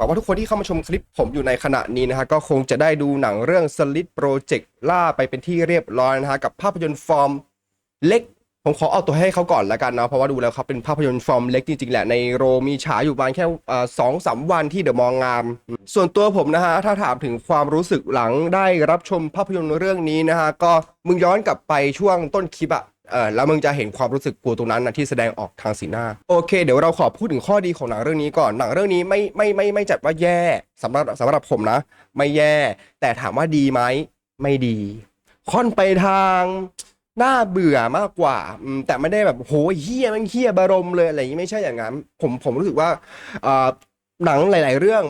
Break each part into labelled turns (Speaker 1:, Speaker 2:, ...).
Speaker 1: วังว่าทุกคนที่เข้ามาชมคลิปผมอยู่ในขณะนี้นะฮะก็คงจะได้ดูหนังเรื่อง Slit Project ล่าไปเป็นที่เรียบร้อยนะฮะกับภาพยนตร์ฟอร์มเล็ก ผมขอเอาตัวให้เขาก่อนแล้วกันนะเพราะว่าดูแล้วเขาเป็นภาพยนตร์ฟอร์มเล็กจริงๆแหละในโรมีฉายอยู่ประมาณแค่สองสามวันที่เดอะมองงาม ส่วนตัวผมนะฮะถ้าถามถึงความรู้สึกหลังได้รับชมภาพยนตร์เรื่องนี้นะฮะก็มึงย้อนกลับไปช่วงต้นคลิปอะ เออแล้วมึงจะเห็นความรู้สึกกลัวตรงนั้นนะที่แสดงออกทางสีหน้า โอเค เดี๋ยวเราขอพูดถึงข้อดีของหนังเรื่องนี้ก่อนหนังเรื่องนี้ไม่ไม่ไม่ไม่จัดว่าแย่สำหรับสำหรับผมนะ ไม่แย่ แต่ถามว่าดีไหมไม่ดี ค่อนไปทางน่าเบื่อมากกว่า แต่ไม่ได้แบบโหเฮี้ยมันเฮี้ยบารมเลยอะไรอย่างนี้ไม่ใช่อย่างนั้นผมผมรู้สึกว่าหนังหลาย ๆ เรื่อง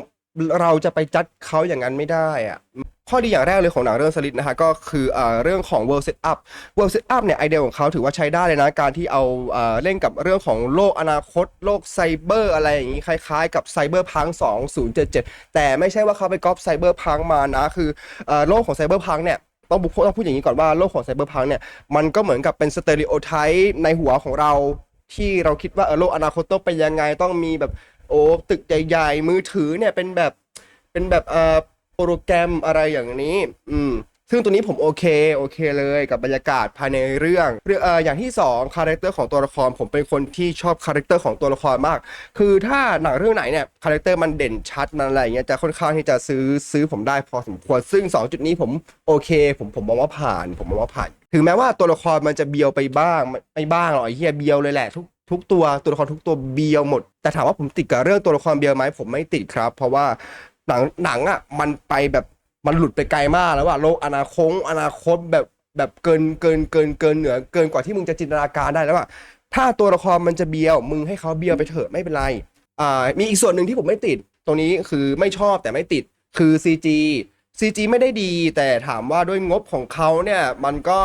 Speaker 1: เราจะไปจัดเขาอย่างนั้นไม่ได้อะข้อดีอย่างแรกเลยของหนังเรื่องสลิดนะฮะก็คือเอ่อเรื่องของ world setup world setup เนี่ยไอเดียของเขาถือว่าใช้ได้เลยนะ การที่เอาเอ่อเล่นกับเรื่องของโลกอนาคต โลกไซเบอร์อะไรอย่างนี้คล้ายๆ กับไซเบอร์พัง2077 แต่ไม่ใช่ว่าเขาไปก๊อปไซเบอร์พังมานะ คือเอ่อโลกของไซเบอร์พังเนี่ยต้องพูดต้องพูดอย่างนี้ก่อนว่าโลกของไซเบอร์พังเนี่ยมันก็เหมือนกับเป็นสเตอริโอไทป์ในหัวของเราที่เราคิดว่าเออโลกอนาคตต้องเป็นยังไงต้องมีแบบ โอ้ตึกใหญ่ๆมือถือเนี่ยเป็นแบบเป็นแบบเอ่อโปรแกรมอะไรอย่างนี้ อืมซึ่งตัวนี้ผมโอเคโอเคเลยกับบรรยากาศภายในเรื่องเรื่องเอ่ออย่างที่สองคาแรคเตอร์ของตัวละครผมเป็นคนที่ชอบคาแรคเตอร์ของตัวละครมาก คือถ้าหนังเรื่องไหนเนี่ยคาแรคเตอร์มันเด่นชัดมันอะไรอย่างเงี้ยจะค่อนข้างที่จะซื้อซื้อผมได้พอสมควรซึ่ง 2 จุดนี้ผมโอเค ผมผมมองว่าผ่าน ผมมองว่าผ่าน ถึงแม้ว่าตัวละครมันจะเบียวไปบ้างไม่ไม่บ้างหรอกไอ้เหี้ยเบียวเลยแหละทุก ทุกตัวตัวละครทุกตัวเบียวหมด แต่ถามว่าผมติดกับเรื่องตัวละครเบียวไหมผมไม่ติดครับ เพราะว่าหนังหนังอะมันไปแบบมันหลุดไปไกลมากแล้วว่าโลกอนาคตอนาคตแบบแบบเกินเกินเกินเกินเหนือ เกินกว่าที่มึงจะจินตนาการได้แล้วว่าถ้าตัวละครมันจะเบียว มึงให้เขาเบียวไปเถอะไม่เป็นไรอ่ามีอีกส่วนหนึ่งที่ผมไม่ติด ตรงนี้คือไม่ชอบแต่ไม่ติดคือ CG CG ไม่ได้ดี แต่ถามว่าด้วยงบของเขาเนี่ยมันก็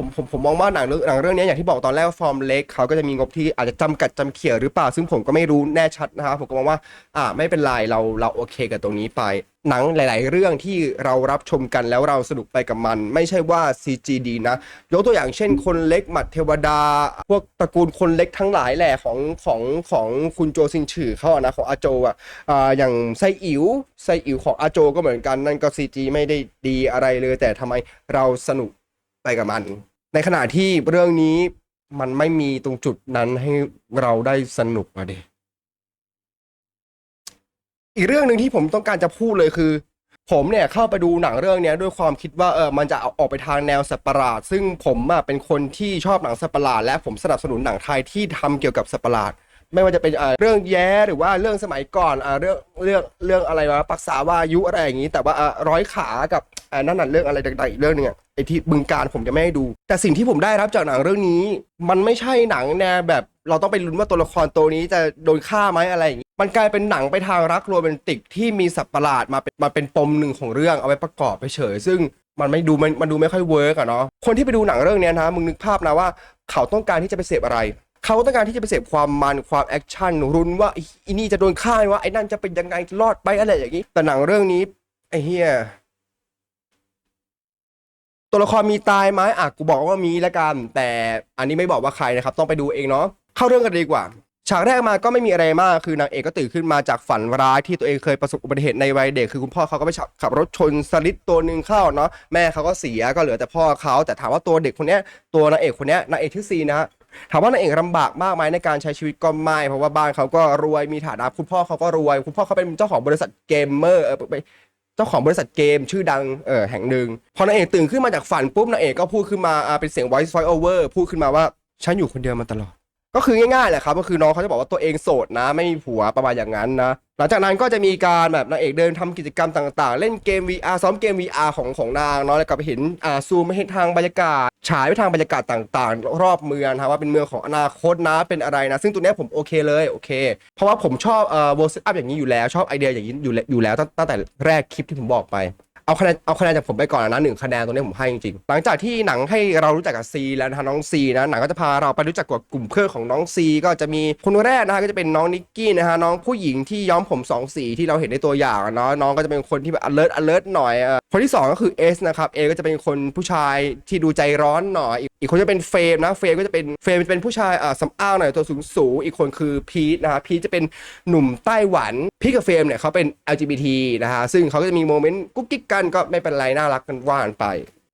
Speaker 1: ผมผมผมมองว่าหนังเรื่องหนังเรื่องนี้อย่างที่บอกตอนแรกว่าฟอร์มเล็กเขาก็จะมีงบที่อาจจะจำกัดจำเขี่ยหรือเปล่า ซึ่งผมก็ไม่รู้แน่ชัดนะครับผมก็มองว่า อ่าไม่เป็นไรเราเราโอเคกับตรงนี้ไป หนังหลาย ๆ เรื่องที่เรารับชมกันแล้วเราสนุกไปกับมัน ไม่ใช่ว่า CG ดีนะ ยกตัวอย่างเช่น คนเล็กหมัดเทวดา พวกตระกูลคนเล็กทั้งหลายแหละของของของคุณโจซินฉือเขาอะนะของอาโจอะอ่าอย่างไซอิ๋วไซอิ๋วของอาโจก็เหมือนกันนั่นก็ CG ไม่ได้ดีอะไรเลย แต่ทำไมเราสนุกไปกับมัน ในขณะที่เรื่องนี้มันไม่มีตรงจุดนั้นให้เราได้สนุกอะเดอีกเรื่องหนึ่งที่ผมต้องการจะพูดเลยคือ ผมเนี่ยเข้าไปดูหนังเรื่องนี้ด้วยความคิดว่าเออมันจะเอาออกไปทางแนวสัประหลาด ซึ่งผมอะเป็นคนที่ชอบหนังสัประหลาด และผมสนับสนุนหนังไทยที่ทำเกี่ยวกับสัประหลาด ไม่ว่าจะเป็นเรื่องแย้หรือว่าเรื่องสมัยก่อนเรื่องเรื่องเรื่องอะไรวะปักษาวายุอะไรอย่างนี้ แต่ว่าร้อยขากับนั่นน่ะเรื่องอะไรต่างๆอีกเรื่องหนึงอะไอที่บึงการผมจะไม่ให้ดู แต่สิ่งที่ผมได้รับจากหนังเรื่องนี้ มันไม่ใช่หนังแนวแบบเราต้องไปลุ้นว่าตัวละครตัวนี้จะโดนฆ่าไหมอะไรอย่างนี้มันกลายเป็นหนังไปทางรักโรแมนติกที่มีสัตว์ประหลาดมาเป็นมาเป็นปมหนึ่งของเรื่องเอาไว้ประกอบไปเฉยซึ่งมันไม่ดูมันมันดูไม่ค่อยเวิร์กอะเนาะคนที่ไปดูหนังเรื่องนี้นะมึงนึกภาพนะว่า เขาต้องการที่จะไปเสพอะไร เขาต้องการที่จะไปเสพความมันความแอคชั่นรุนว่าไอ้อีนี่จะโดนฆ่าไหมว่าไอ้นั่นจะเป็นยังไงรอดไปอะไรอย่างนี้ แต่หนังเรื่องนี้ไอ้เฮียตัวละครมีตายไหมอะกูบอกว่ามีแล้วกัน แต่อันนี้ไม่บอกว่าใครนะครับ ต้องไปดูเองเนาะเข้าเรื่องกันดีกว่าฉากแรกมาก็ไม่มีอะไรมาก คือนางเอกก็ตื่นขึ้นมาจากฝันร้ายที่ตัวเองเคยประสบอุบัติเหตุในวัยเด็ก คือคุณพ่อเขาก็ไปขับขับรถชนสลิดตัวหนึ่งเข้าเนาะ แม่เขาก็เสีย ก็เหลือแต่พ่อเขา แต่ถามว่าตัวเด็กคนเนี้ย ตัวนางเอกคนเนี้ย นางเอกชื่อซีนะ ถามว่านางเอกลำบากมากไหมในการใช้ชีวิตก็ไม่ เพราะว่าบ้านเขาก็รวยมีฐานะคุณพ่อเขาก็รวย คุณพ่อเขาเป็นเจ้าของบริษัทเกมเมอร์เออไปเจ้าของบริษัทเกมชื่อดังเออแห่งหนึ่งพอนางเอกตื่นขึ้นมาจากฝันปุ๊บนางเอกก็พูดขึ้นมาอ่าเป็นเสียง voice voice over พูดขึ้นมาว่าฉันอยู่คนเดียวมาตลอด ก็คือง่ายๆแหละครับก็คือน้องเขาจะบอกว่าตัวเองโสดนะ ไม่มีผัวประมาณอย่างนั้นนะหลังจากนั้นก็จะมีการแบบนางเอกเดินทำกิจกรรมต่างๆ เล่นเกม VR ซ้อมเกม VR ของของนางเนาะแล้วก็ไปเห็นอ่าซูมไปเห็นทางบรรยากาศ ฉายไปทางบรรยากาศต่างๆ รอบเมืองนะครับว่าเป็นเมืองของอนาคตนะเป็นอะไรนะ ซึ่งตัวนี้ผมโอเคเลยโอเค เพราะว่าผมชอบเอ่อ world setup อย่างนี้อยู่แล้วชอบไอเดียอย่างนี้อยู่แล้วอยู่แล้วตั้งแต่แรกคลิปที่ผมบอกไป เอาคะแนนเอาคะแนนจากผมไปก่อนนะหนึ่งคะแนนตรงนี้ผมให้จริงๆหลังจากที่หนังให้เรารู้จักกับซีแล้วนะฮะน้องซีนะหนังก็จะพาเราไปรู้จักกับกลุ่มเพื่อนของน้องซีก็จะมีคนแรกนะฮะก็จะเป็นน้องนิกกี้นะฮะน้องผู้หญิงที่ย้อมผมสองสีที่เราเห็นในตัวอย่างเนาะน้องก็จะเป็นคนที่แบบ alert alert หน่อยอะคนที่สองก็คือเอสนะครับเอก็จะเป็นคนผู้ชายที่ดูใจร้อนหน่อยอีกคนจะเป็นเฟรมนะเฟรมก็จะเป็นเฟรมจะเป็นผู้ชายอ่าสำอ้างหน่อยตัวสูงสูงอีกคนคือพีทนะฮะพีทจะเป็นหนุ่มไต้หวัน พี่กับเฟรมเนี่ยเขาเป็น LGBT นะฮะซึ่งเขาก็จะมีโมเมนต์กุ๊กกิ๊กกันก็ไม่เป็นไรน่ารักกันว่านไป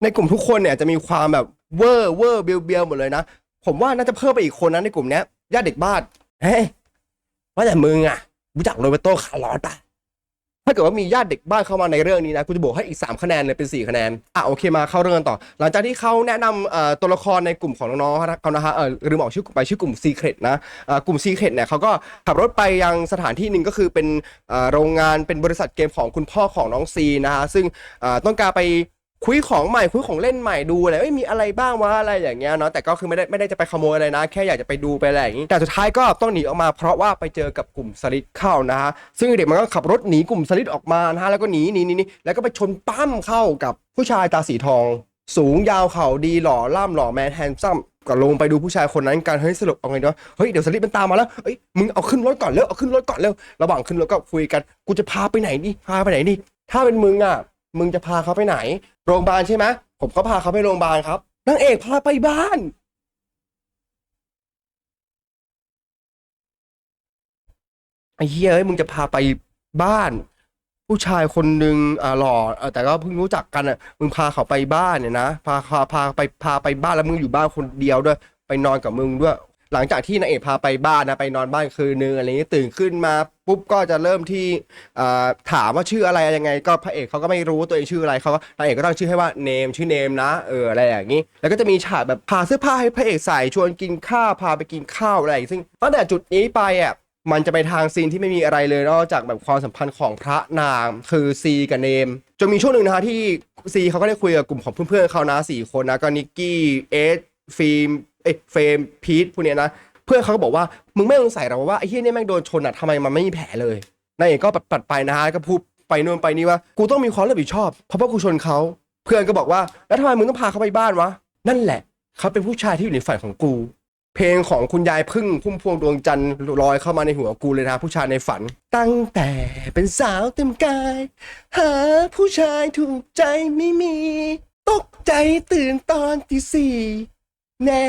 Speaker 1: ในกลุ่มทุกคนเนี่ยจะมีความแบบเวอร์เวอร์เบียวเบียวหมดเลยนะ ผมว่าน่าจะเพิ่มไปอีกคนนะในกลุ่มเนี้ยญาติเด็กบ้านเฮ้ยว่าแต่มึงอะรู้จักโรเบโตคาร์ลอสปะ ถ้าเกิดว่ามีญาติเด็กบ้านเข้ามาในเรื่องนี้นะกูจะบวกให้อีก 3 คะแนนเลยเป็น 4 คะแนน อะโอเคมาเข้าเรื่องกันต่อ หลังจากที่เขาแนะนำตัวละครในกลุ่มของน้องๆเขานะฮะเออลืมบอกชื่อไปชื่อกลุ่ม Secret นะกลุ่ม Secret เนี่ยเขาก็ขับรถไปยังสถานที่หนึ่งก็คือเป็นโรงงานเป็นบริษัทเกมของคุณพ่อของน้องซีนะฮะซึ่งต้องการไป คุยของใหม่คุยของเล่นใหม่ดูอะไรเอ้ยมีอะไรบ้างวะอะไรอย่างเงี้ยเนาะแต่ก็คือไม่ได้ไม่ได้จะไปขโมยอะไรนะ แค่อยากจะไปดูไปอะไรอย่างงี้แต่สุดท้ายก็ต้องหนีออกมา เพราะว่าไปเจอกับกลุ่มสลิดเข้านะฮะซึ่งเด็กมันก็ขับรถหนีกลุ่มสลิดออกมานะฮะแล้วก็หนีหนีหนีแล้วก็ไปชนปั้มเข้ากับผู้ชายตาสีทอง สูงยาวเข่าดีหล่อล่ำหล่อแมนแฮนซัมก็ลงไปดูผู้ชายคนนั้นกันเฮ้ยสรุปเอาไงดีวะเฮ้ยเดี๋ยวสลิดมันตามมาแล้วเอ้ยมึงเอาขึ้นรถก่อนเร็วเอาขึ้นรถก่อนเร็วระหว่างขึ้นรถก็คุยกันกูจะพาไปไหนดิพาไปไหนดิถ้าเป็นมึงอะมึงจะพาเขาไปไหน โรงพยาบาลใช่ไหมผมก็พาเขาไปโรงพยาบาลครับนางเอกพาไปบ้าน ไอ้เหี้ยเอ้ยมึงจะพาไปบ้าน ผู้ชายคนหนึ่งอ่าหล่อเออแต่ก็เพิ่งรู้จักกันอะมึงพาเขาไปบ้านเนี่ยนะพาพาพาไปพาไปบ้านแล้วมึงอยู่บ้านคนเดียวด้วย ไปนอนกับมึงด้วย หลังจากที่นางเอกพาไปบ้านนะไปนอนบ้านคืนนึงอะไรนี้ตื่นขึ้นมาปุ๊บก็จะเริ่มที่อ่าถามว่าชื่ออะไรยังไง ก็พระเอกเขาก็ไม่รู้ตัวเองชื่ออะไรเขาก็นางเอกก็ตั้งชื่อให้ว่าเนมชื่อเนมนะเอออะไรอย่างนี้ แล้วก็จะมีฉากแบบพาเสื้อผ้าให้พระเอกใส่ชวนกินข้าวพาไปกินข้าวอะไรซึ่งตั้งแต่จุดนี้ไปอะมันจะไปทางซีนที่ไม่มีอะไรเลยนอกจากแบบความสัมพันธ์ของพระนางคือซีกับเนมจนมีช่วงหนึ่งนะฮะที่ซีเขาก็ได้คุยกับกลุ่มของเพื่อนๆเขานะสี่คนนะก็นิกกี้เอสฟิล์ม เอ้เฟรมพีทพวกเนี้ยนะ เพื่อนเขาก็บอกว่ามึงไม่สงสัยหรอว่าไอ้เฮียเนี่ยแม่งโดนชนอะทำไมมันไม่มีแผลเลยนายเอกก็ปัดไปนะฮะก็พูดไปนู่นไปนี่ว่ากูต้องมีความรับผิดชอบ เพราะว่ากูชนเขาเพื่อนก็บอกว่าแล้วทำไมมึงต้องพาเขาไปบ้านวะนั่นแหละเขาเป็นผู้ชายที่อยู่ในฝันของกู เพลงของคุณยายพึ่งพุ่มพวงดวงจันทร์ลอยเข้ามาในหัวกูเลยนะผู้ชายในฝัน ตั้งแต่เป็นสาวเต็มกาย หาผู้ชายถูกใจไม่มี ตกใจตื่นตอนที่สี่แน่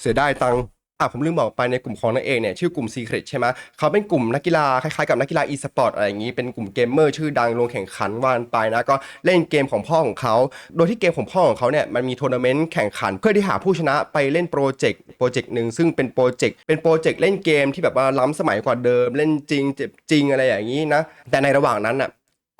Speaker 1: เสียดายตังค์อะผมลืมบอกไปในกลุ่มของนางเอกเนี่ยชื่อกลุ่ม Secret ใช่ไหมเขาเป็นกลุ่มนักกีฬาคล้ายๆกับนักกีฬา e-sport อะไรอย่างนี้เป็นกลุ่มเกมเมอร์ชื่อดังลงแข่งขันวานไปนะก็เล่นเกมของพ่อของเขา โดยที่เกมของพ่อของเขาเนี่ยมันมีทัวร์นาเมนต์แข่งขัน เพื่อที่หาผู้ชนะไปเล่นโปรเจกต์โปรเจกต์หนึ่งซึ่งเป็นโปรเจกต์เป็นโปรเจกต์เล่นเกมที่แบบว่าล้ำสมัยกว่าเดิมเล่นจริงเจ็บจริงอะไรอย่างนี้นะแต่ในระหว่างนั้นน่ะ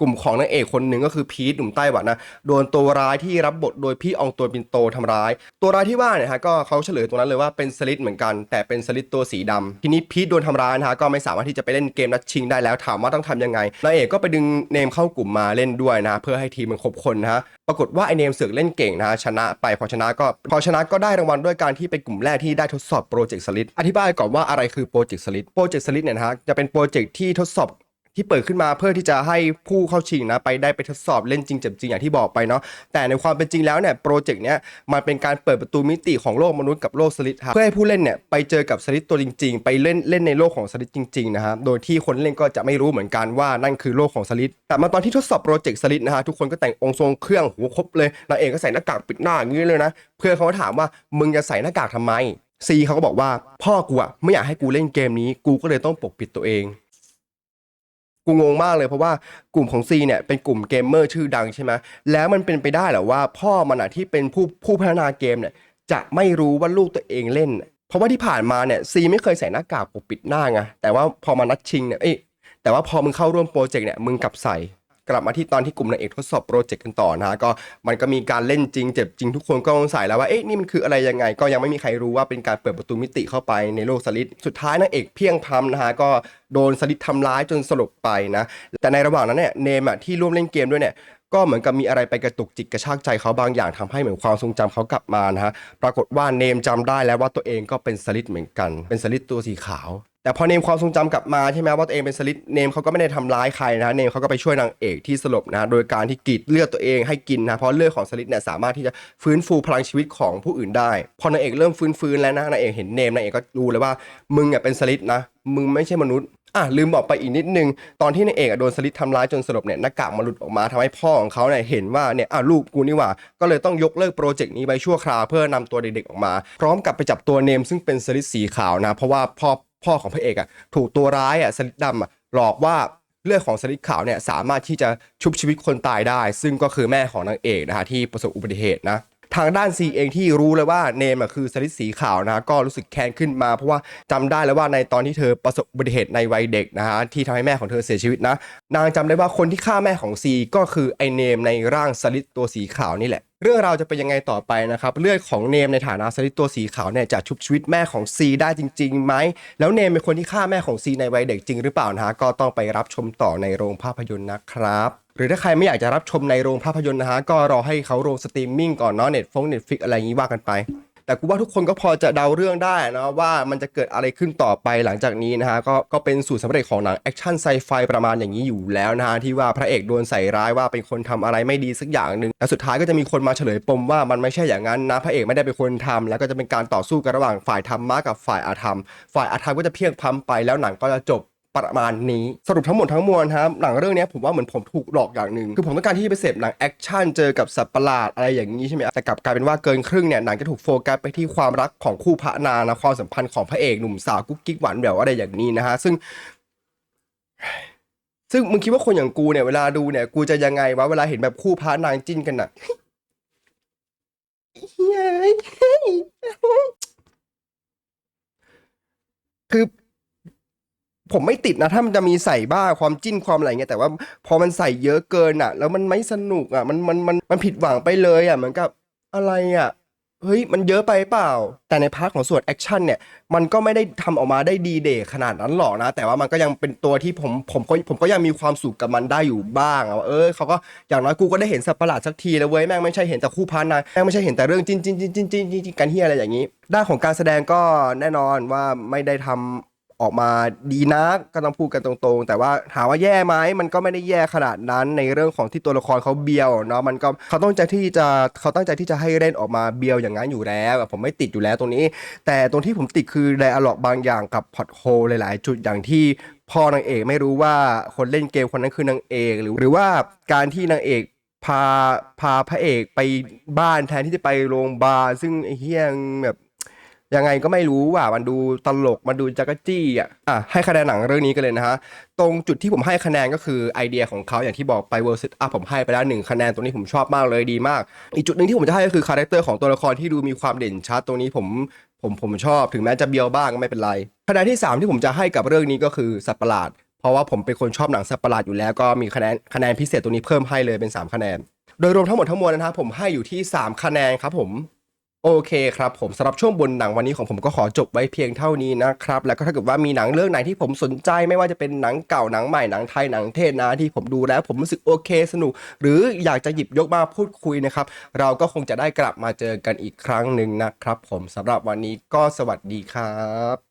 Speaker 1: กลุ่มของนางเอกคนหนึ่งก็คือพีทหนุ่มไต้หวันนะโดนตัวร้ายที่รับบทโดยพี่อองตัวปินโตทำร้าย ตัวร้ายที่ว่าเนี่ยฮะก็เขาเฉลยตรงนั้นเลยว่าเป็นสลิดเหมือนกัน แต่เป็นสลิดตัวสีดำทีนี้พีทโดนทำร้ายนะฮะก็ไม่สามารถที่จะไปเล่นเกมนัดชิงได้แล้วถามว่าต้องทำยังไงนางเอกก็ไปดึงเนมเข้ากลุ่มมาเล่นด้วยนะเพื่อให้ทีมมันครบคนนะฮะปรากฏว่าไอเนมเสือกเล่นเก่งนะฮะชนะไปพอชนะก็พอชนะก็ได้รางวัลด้วยการที่เป็นกลุ่มแรกที่ได้ทดสอบโปรเจกต์สลิดอธิบายก่อนว่าอะไรคือโปรเจกต์สลิดโปรเจกต์สลิดเนี่ยนะฮะจะเป็นโปรเจกต์ที่ทดสอบ ที่เปิดขึ้นมาเพื่อที่จะให้ผู้เข้าชิงนะไปได้ไปทดสอบเล่นจริงเจ็บจริงอย่างที่บอกไปเนาะแต่ในความเป็นจริงแล้วเนี่ยโปรเจกต์เนี้ยมันเป็นการเปิดประตูมิติของโลกมนุษย์กับโลกสลิดเพื่อให้ผู้เล่นเนี่ยไปเจอกับสลิดตัวจริง ๆ ไปเล่นเล่นในโลกของสลิดจริงๆนะฮะโดยที่คนเล่นก็จะไม่รู้เหมือนกันว่านั่นคือโลกของสลิดแต่มาตอนที่ทดสอบโปรเจกต์สลิดนะฮะทุกคนก็แต่งองค์ทรงเครื่องหัวครบเลยนางเอกก็ใส่หน้ากากปิดหน้าอย่างนี้เลยนะเพื่อนเขาถามว่ามึงจะใส่หน้ากากทำไมซีเขาก็บอกว่าพ่อกูอะไม่อยากให้กูเล่นเกมนี้กูก็เลยต้องปกปิดตัวเอง กูงงมากเลยเพราะว่ากลุ่มของซีเนี่ยเป็นกลุ่มเกมเมอร์ชื่อดังใช่ไหมแล้วมันเป็นไปได้เหรอว่าพ่อมันอะที่เป็นผู้ผู้พัฒนาเกมเนี่ยจะไม่รู้ว่าลูกตัวเองเล่น เพราะว่าที่ผ่านมาเนี่ยซีไม่เคยใส่หน้ากากปกปิดหน้าไงแต่ว่าพอมานัดชิงเนี่ยเอ้แต่ว่าพอมึงเข้าร่วมโปรเจกต์เนี่ยมึงกลับใส่ กลับมาที่ตอนที่กลุ่มนางเอกทดสอบโปรเจกต์กันต่อนะฮะก็มันก็มีการเล่นจริงเจ็บจริงทุกคนก็สงสัยแล้วว่าเอ๊ะนี่มันคืออะไรยังไง ก็ยังไม่มีใครรู้ว่าเป็นการเปิดประตูมิติเข้าไปในโลกสลิดสุดท้ายนางเอกเพียงพำนะฮะก็โดนสลิดทำร้ายจนสลบไปนะแต่ในระหว่างนั้นเนี่ยเนมอะที่ร่วมเล่นเกมด้วยเนี่ยก็เหมือนกับมีอะไรไปกระตุกจิตกระชากใจเขาบางอย่างทำให้เหมือนความทรงจำเขากลับมานะฮะปรากฏว่าเนมจำได้แล้วว่าตัวเองก็เป็นสลิดเหมือนกัน เป็นสลิดตัวสีขาว แต่พอเนมความทรงจำกลับมาใช่ไหมว่าตัวเองเป็นสลิดเนมเขาก็ไม่ได้ทำร้ายใครนะเนมเขาก็ไปช่วยนางเอกที่สลบนะโดยการที่กรีดเลือดตัวเองให้กินนะเพราะเลือดของสลิดเนี่ยสามารถที่จะฟื้นฟูพลังชีวิตของผู้อื่นได้ พอนางเอกเริ่มฟื้นฟื้นแล้วนะนางเอกเห็นเนมนางเอกก็รู้เลยว่ามึงอะเป็นสลิดนะมึงไม่ใช่มนุษย์อะลืมบอกไปอีกนิดนึง ตอนที่นายเอกโดนสลิดทำร้ายจนสลบเนี่ยหน้ากากมันหลุดออกมาทำให้พ่อของเขาเนี่ยเห็นว่าเนี่ยอะลูกกูนี่หว่า ก็เลยต้องยกเลิกโปรเจกต์นี้ไปชั่วคราวเพื่อนำตัวเด็กๆออกมา พร้อมกับไปจับตัวเนมซึ่งเป็นสลิดสีขาวนะ เพราะว่าพ่อ พ่อของพระเอกอะถูกตัวร้ายอะสลิดดำอะหลอกว่าเลือดของสลิดขาวเนี่ยสามารถที่จะชุบชีวิตคนตายได้ ซึ่งก็คือแม่ของนางเอกนะฮะที่ประสบอุบัติเหตุนะทางด้านซีเองที่รู้เลยว่าเนมคือสลิดสีขาวนะก็รู้สึกแค้นขึ้นมา เพราะว่าจำได้แล้วว่าในตอนที่เธอประสบอุบัติเหตุในวัยเด็กนะฮะที่ทำให้แม่ของเธอเสียชีวิตนะ นางจำได้ว่าคนที่ฆ่าแม่ของซีก็คือไอเนมในร่างสลิดตัวสีขาวนี่แหละ เรื่องราวจะเป็นยังไงต่อไปนะครับ เลือดของเนมในฐานะสลิตตัวสีขาวเนี่ยจะชุบชีวิตแม่ของซีได้จริงๆไหมแล้วเนมเป็นคนที่ฆ่าแม่ของซีในวัยเด็กจริงหรือเปล่านะฮะก็ต้องไปรับชมต่อในโรงภาพยนตร์นะครับหรือถ้าใครไม่อยากจะรับชมในโรงภาพยนตร์นะฮะก็รอให้เขาโรงสตรีมมิ่งก่อนเนาะเน็ตฟงเน็ตฟิกอะไรอย่างนี้ว่ากันไป แต่กูว่าทุกคนก็พอจะเดาเรื่องได้นะว่ามันจะเกิดอะไรขึ้นต่อไปหลังจากนี้นะฮะก็ก็เป็นสูตรสำเร็จของหนังแอคชั่นไซไฟประมาณอย่างนี้อยู่แล้วนะฮะที่ว่าพระเอกโดนใส่ร้ายว่าเป็นคนทำอะไรไม่ดีสักอย่างหนึ่งและสุดท้ายก็จะมีคนมาเฉลยปมว่ามันไม่ใช่อย่างนั้นนะพระเอกไม่ได้เป็นคนทำแล้วก็จะเป็นการต่อสู้กันระหว่างฝ่ายธรรมะกับฝ่ายอาธรรม ฝ่ายอาธรรมก็จะเพียงพล้ำไปแล้วหนังก็จะจบ ประมาณนี้สรุปทั้งหมดทั้งมวลครับหนังเรื่องนี้ผมว่าเหมือนผมถูกหลอกอย่างหนึ่งคือผมต้องการที่จะไปเสพหนังแอคชั่นเจอกับสัตว์ประหลาดอะไรอย่างนี้ใช่ไหมแต่กลับกลายเป็นว่าเกินครึ่งเนี่ยหนังจะถูกโฟกัสไปที่ความรักของคู่พระนางนะความสัมพันธ์ของพระเอกหนุ่มสาวกุ๊กกิ๊กหวานแหววอะไรอย่างนี้นะฮะซึ่งซึ่งมึงคิดว่าคนอย่างกูเนี่ยเวลาดูเนี่ยกูจะยังไงวะเวลาเห็นแบบคู่พระนางจิ้นกันน่ะเฮ้ยคือ ผมไม่ติดนะ ถ้ามันจะมีใส่บ้างความจิ้นความอะไรเงี้ยแต่ว่าพอมันใส่เยอะเกินอะ แล้วมันไม่สนุกอะมันมันมันมันผิดหวังไปเลยอะเหมือนกับอะไรอะเฮ้ยมันเยอะไปเปล่า แต่ในพาร์ทของส่วนแอคชั่นเนี่ยมันก็ไม่ได้ทำออกมาได้ดีเดย์ขนาดนั้นหรอกนะ แต่ว่ามันก็ยังเป็นตัวที่ผมผมก็ผมก็ยังมีความสุขกับมันได้อยู่บ้างอะว่าเออเขาก็อย่างน้อยกูก็ได้เห็นสัตว์ประหลาดสักทีแล้วเว้ยแม่งไม่ใช่เห็นแต่คู่พานนายแม่งไม่ใช่เห็นแต่เรื่องจิ้นจิ้นจิ้นจิ้นจิ้นจิ้นกันเฮียอะไรอย่างนี้ ด้านของการแสดงก็แน่นอนว่าไม่ได้ทำ ออกมาดีนักก็ต้องพูดกันตรงๆ แต่ว่าถามว่าแย่ไหมมันก็ไม่ได้แย่ขนาดนั้นในเรื่องของที่ตัวละครเขาเบียวเนาะมันก็เขาต้องใจที่จะเขาตั้งใจที่จะให้เล่นออกมาเบียวอย่างนั้นอยู่แล้วผมไม่ติดอยู่แล้วตรงนี้ แต่ตรงที่ผมติดคือไดอะล็อกบางอย่างกับพอดโฮหลายๆ จุดอย่างที่พ่อนางเอกไม่รู้ว่าคนเล่นเกมคนนั้นคือนางเอกหรือหรือว่าการที่นางเอกพาพาพระเอกไปบ้านแทนที่จะไปโรงพยาบาลซึ่งไอ้เฮียงแบบ ยังไงก็ไม่รู้ว่ามันดูตลกมันดูจักรจี้อะอะให้คะแนนหนังเรื่องนี้กันเลยนะฮะตรงจุดที่ผมให้คะแนนก็คือไอเดียของเขาอย่างที่บอกไปเวอร์ซิตอะผมให้ไปแล้วหนึ่งคะแนนตรงนี้ผมชอบมากเลยดีมาก อีกจุดหนึ่งที่ผมจะให้ก็คือคาแรคเตอร์ของตัวละครที่ดูมีความเด่นชัดตรงนี้ผมผมผมชอบถึงแม้จะเบียวบ้างก็ไม่เป็นไรคะแนนที่สามที่ผมจะให้กับเรื่องนี้ก็คือสัตว์ประหลาด เพราะว่าผมเป็นคนชอบหนังสัตว์ประหลาดอยู่แล้วก็มีคะแนนคะแนนพิเศษตรงนี้เพิ่มให้เลยเป็นสามคะแนน โดยรวมทั้งหมดทั้งมวลนะครับผมให้อยู่ที่สามคะแนนครับผม โอเคครับผมสำหรับช่วงบนหนังวันนี้ของผมก็ขอจบไว้เพียงเท่านี้นะครับ แล้วก็ถ้าเกิดว่ามีหนังเรื่องไหนที่ผมสนใจไม่ว่าจะเป็นหนังเก่าหนังใหม่หนังไทยหนังเทศนะที่ผมดูแล้วผมรู้สึกโอเคสนุก หรืออยากจะหยิบยกมาพูดคุยนะครับ เราก็คงจะได้กลับมาเจอกันอีกครั้งหนึ่งนะครับ ผมสำหรับวันนี้ก็สวัสดีครับ